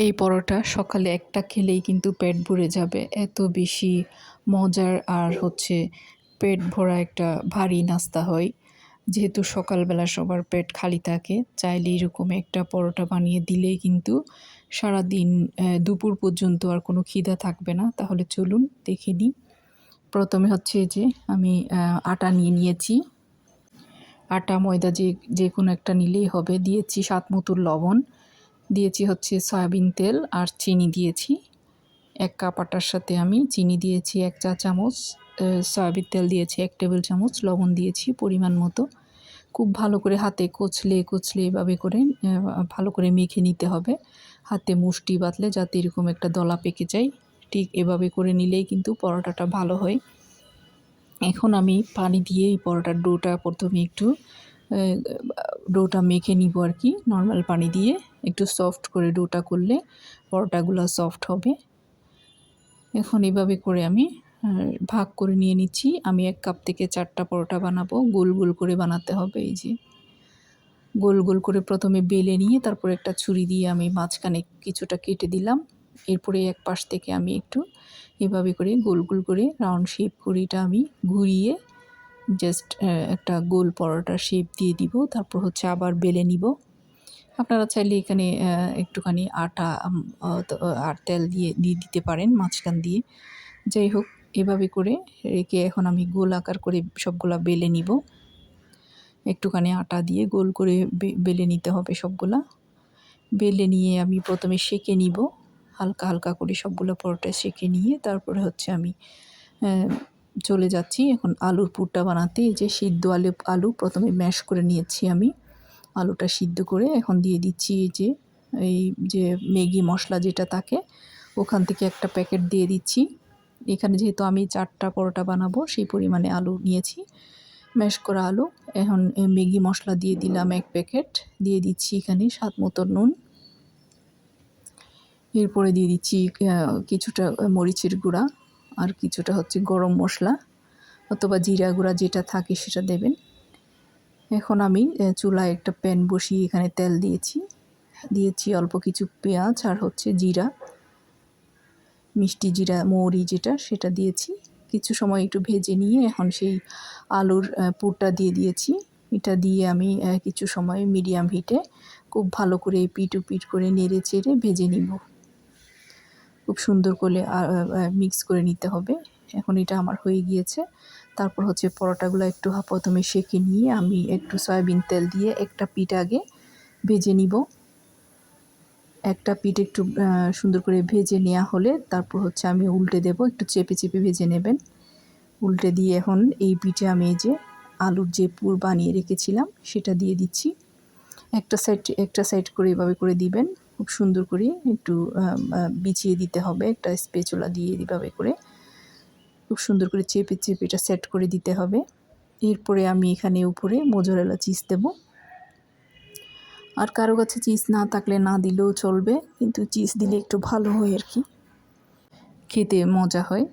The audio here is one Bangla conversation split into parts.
এই পরোটা সকালে একটা খেলেই কিন্তু পেট ভরে যাবে। এত বেশি মজার আর হচ্ছে পেট ভরা একটা ভারী নাস্তা হয়। যেহেতু সকালবেলা সবার পেট খালি থাকে চাইলে এরকম একটা পরোটা বানিয়ে দিলেই কিন্তু সারাদিন আহ, দুপুর পর্যন্ত আর কোনো খিদা থাকবে না। তাহলে চলুন দেখে নিই। প্রথমে হচ্ছে যে আমি আটা নিয়ে নিয়েছি। আটা ময়দা যে যে কোনো একটা নিলেই হবে। দিয়েছি স্বাদ মতো লবণ। দিয়েছি হচ্ছে সয়াবিন তেল আর চিনি দিয়েছি। এক কাপ আটার সাথে আমি চিনি দিয়েছি, এক চা চামচ সয়াবিন তেল দিয়েছি, এক টেবিল চামচ লবণ দিয়েছি পরিমাণ মতো। খুব ভালো করে হাতে কচলে কচলে এভাবে করে ভালো করে মেখে নিতে হবে। হাতে মুষ্টি বাতলে যাতে এরকম একটা দলা পেকে যায়, ঠিক এভাবে করে নিলেই কিন্তু পরোটাটা ভালো হয়। এখন আমি পানি দিয়ে এই পরোটার ডোটা প্রথমে একটু ডোটা মেখে নিব আর কি নর্মাল পানি দিয়ে। একটু সফট করে ডোটা করলে পরোটাগুলো সফট হবে। এখন এভাবে করে আমি ভাগ করে নিয়ে নিচ্ছি। আমি এক কাপ থেকে চারটা পরোটা বানাবো। গোল গোল করে বানাতে হবে এই যে। গোল গোল করে প্রথমে বেলে নিয়ে তারপর একটা ছুরি দিয়ে আমি মাঝখানে কিছুটা কেটে দিলাম। এরপরে এক পাশ থেকে আমি একটু এভাবে করে গোল গোল করে রাউন্ড শেপ করে এটা আমি ঘুরিয়ে জাস্ট একটা গোল পরোটার শেপ দিয়ে দিব, তারপর হচ্ছে আবার বেলে নিব। আপনারা চাইলে এখানে একটুখানি আটা আর তেল দিয়ে দিয়ে দিতে পারেন মাঝখান দিয়ে। যাই হোক, এভাবে করে রেখে এখন আমি গোল আকার করে সবগুলা বেলে নিব। একটুখানি আটা দিয়ে গোল করে বেলে নিতে হবে সবগুলা। বেলে নিয়ে আমি প্রথমে সেঁকে নিব, হালকা হালকা করে সবগুলো পরোটা সেঁকে নিয়ে, তারপরে হচ্ছে আমি চলে যাচ্ছি। এখন আলুর পুরটা বানাতে, এই যে সিদ্ধ আলু আলু প্রথমে ম্যাশ করে নিয়েছি আমি। আলুটা সিদ্ধ করে এখন দিয়ে দিচ্ছি এই যে এই যে ম্যাগি মশলা যেটা থাকে, ওখান থেকে একটা প্যাকেট দিয়ে দিচ্ছি। এখানে যেহেতু আমি চারটা পরোটা বানাবো, সেই পরিমাণে আলু নিয়েছি। ম্যাশ করা আলু, এখন ম্যাগি মশলা দিয়ে দিলাম এক প্যাকেট দিয়ে দিচ্ছি এখানে স্বাদ মতো নুন। এরপরে দিয়ে দিচ্ছি কিছুটা মরিচের গুঁড়া। আর কিছুটা হচ্ছে গরম মশলা অথবা জিরা গুঁড়া যেটা থাকে সেটা দেবেন। এখন আমি চুলায় একটা প্যান বসিয়ে এখানে তেল দিয়েছি। দিয়েছি অল্প কিছু পেঁয়াজ আর হচ্ছে জিরা, মিষ্টি জিরা, মৌরি যেটা সেটা দিয়েছি। কিছু সময় একটু ভেজে নিয়ে এখন সেই আলুর পুরটা দিয়ে দিয়েছি। এটা দিয়ে আমি কিছু সময় মিডিয়াম হিটে খুব ভালো করে পিট পিট করে নেড়ে চেড়ে ভেজে নিব। খুব সুন্দর করে মিক্স করে নিতে হবে। এখন এটা আমার হয়ে গিয়েছে। তারপর হচ্ছে পরোটাগুলো একটু প্রথমে সেঁকে নিয়ে আমি একটু সয়াবিন তেল দিয়ে একটা পিঠ আগে ভেজে নিব। একটা পিঠ একটু সুন্দর করে ভেজে নেওয়া হলে তারপর হচ্ছে আমি উল্টে দেব, একটু চেপে চেপে ভেজে নেবেন। উল্টে দিয়ে এখন এই পিঠে আমি এই যে আলুর যে পুর বানিয়ে রেখেছিলাম, সেটা দিয়ে দিচ্ছি। একটা সাইড একটা সাইড করে এভাবে করে দিবেন। খুব সুন্দর করে একটু বিছিয়ে দিতে হবে। একটা স্পেচুলা দিয়ে এভাবে করে। খুব সুন্দর করে চেপে চেপে এটা সেট করে দিতে হবে। এরপরে আমি এখানে উপরে মোজরেলা চিজ দেব। আর কারও কাছে চিজ না থাকলে না দিলেও চলবে, কিন্তু চিজ দিলে একটু ভালো হয় আর কি। খেতে মজা হয়।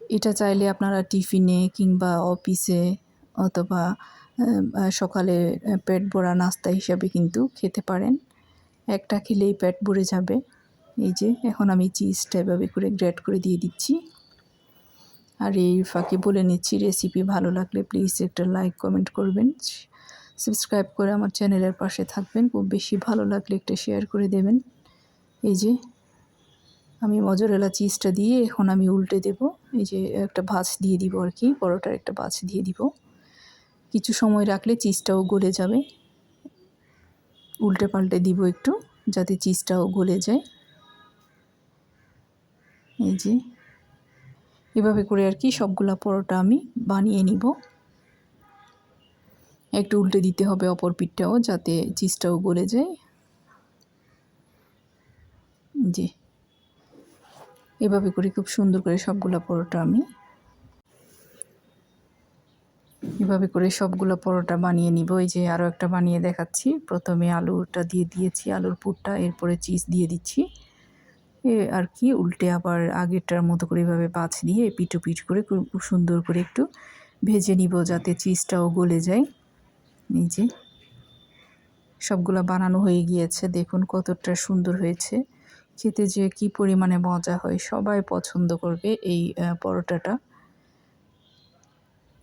এটা চাইলে আপনারা টিফিনে কিংবা অফিসে অথবা সকালে পেট ভরা নাস্তা হিসাবে কিন্তু খেতে পারেন। একটা খেলেই পেট ভরে যাবে। এই যে, এখন আমি চিজটা এভাবে করে গ্রেট করে দিয়ে দিচ্ছি। আর এই ফাঁকে বলে নিচ্ছি রেসিপি ভালো লাগলে প্লিজ একটা লাইক কমেন্ট করবেন। সাবস্ক্রাইব করে আমার চ্যানেলের পাশে থাকবেন। খুব বেশি ভালো লাগলে একটা শেয়ার করে দেবেন। এই যে, আমি মজরেলা চিজটা দিয়ে এখন আমি উল্টে দেব। এই যে, একটা ভাঁজ দিয়ে দিব আর কি, পরোটার একটা ভাঁজ দিয়ে দিব। কিছু সময় রাখলে চিজটাও গলে যাবে। উল্টে পাল্টে দিব একটু, যাতে চিজটাও গলে যায়। এই যে, এভাবে করে আর কি সবগুলা পরোটা আমি বানিয়ে নিব। একটু উল্টে দিতে হবে অপর পিঠটাও, যাতে চিজটাও গলে যায়। জি এভাবে করে খুব সুন্দর করে সবগুলা পরোটা আমি এভাবে করে সবগুলো পরোটা বানিয়ে নিব। এই যে আরও একটা বানিয়ে দেখাচ্ছি। প্রথমে আলুটা দিয়ে দিয়েছি, আলুর পুরটা, এরপরে চিজ দিয়ে দিচ্ছি। এ আর কি, উল্টে আবার আগেরটার মতো করে এভাবে পাঁচ দিয়ে পিঠো পিঠ করে খুব সুন্দর করে একটু ভেজে নিব যাতে চিজটাও গলে যায়। এই যে সবগুলো বানানো হয়ে গিয়েছে। দেখুন কতটা সুন্দর হয়েছে। খেতে যে কি পরিমাণে মজা হয়, সবাই পছন্দ করবে এই পরোটাটা।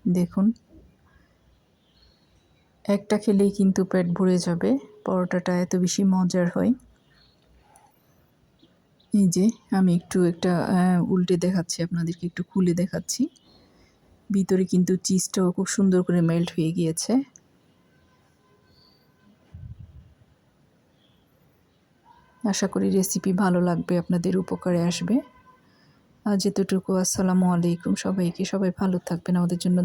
দেখুন। একটা খেলেই কিন্তু পেট ভরে যাবে। পরোটাটা এত বেশি মজার হয়। এই যে, আমি একটু একটা উল্টে দেখাচ্ছি, আপনাদেরকে একটু খুলে দেখাচ্ছি। ভিতরে কিন্তু চিজটাও খুব সুন্দর করে মেল্ট হয়ে গিয়েছে। আশা করি রেসিপি ভালো লাগবে, আপনাদের উপকারে আসবে। আজ এতটুকু, আসসালামু আলাইকুম সবাইকে। সবাই ভালো থাকবেন, আমাদের জন্য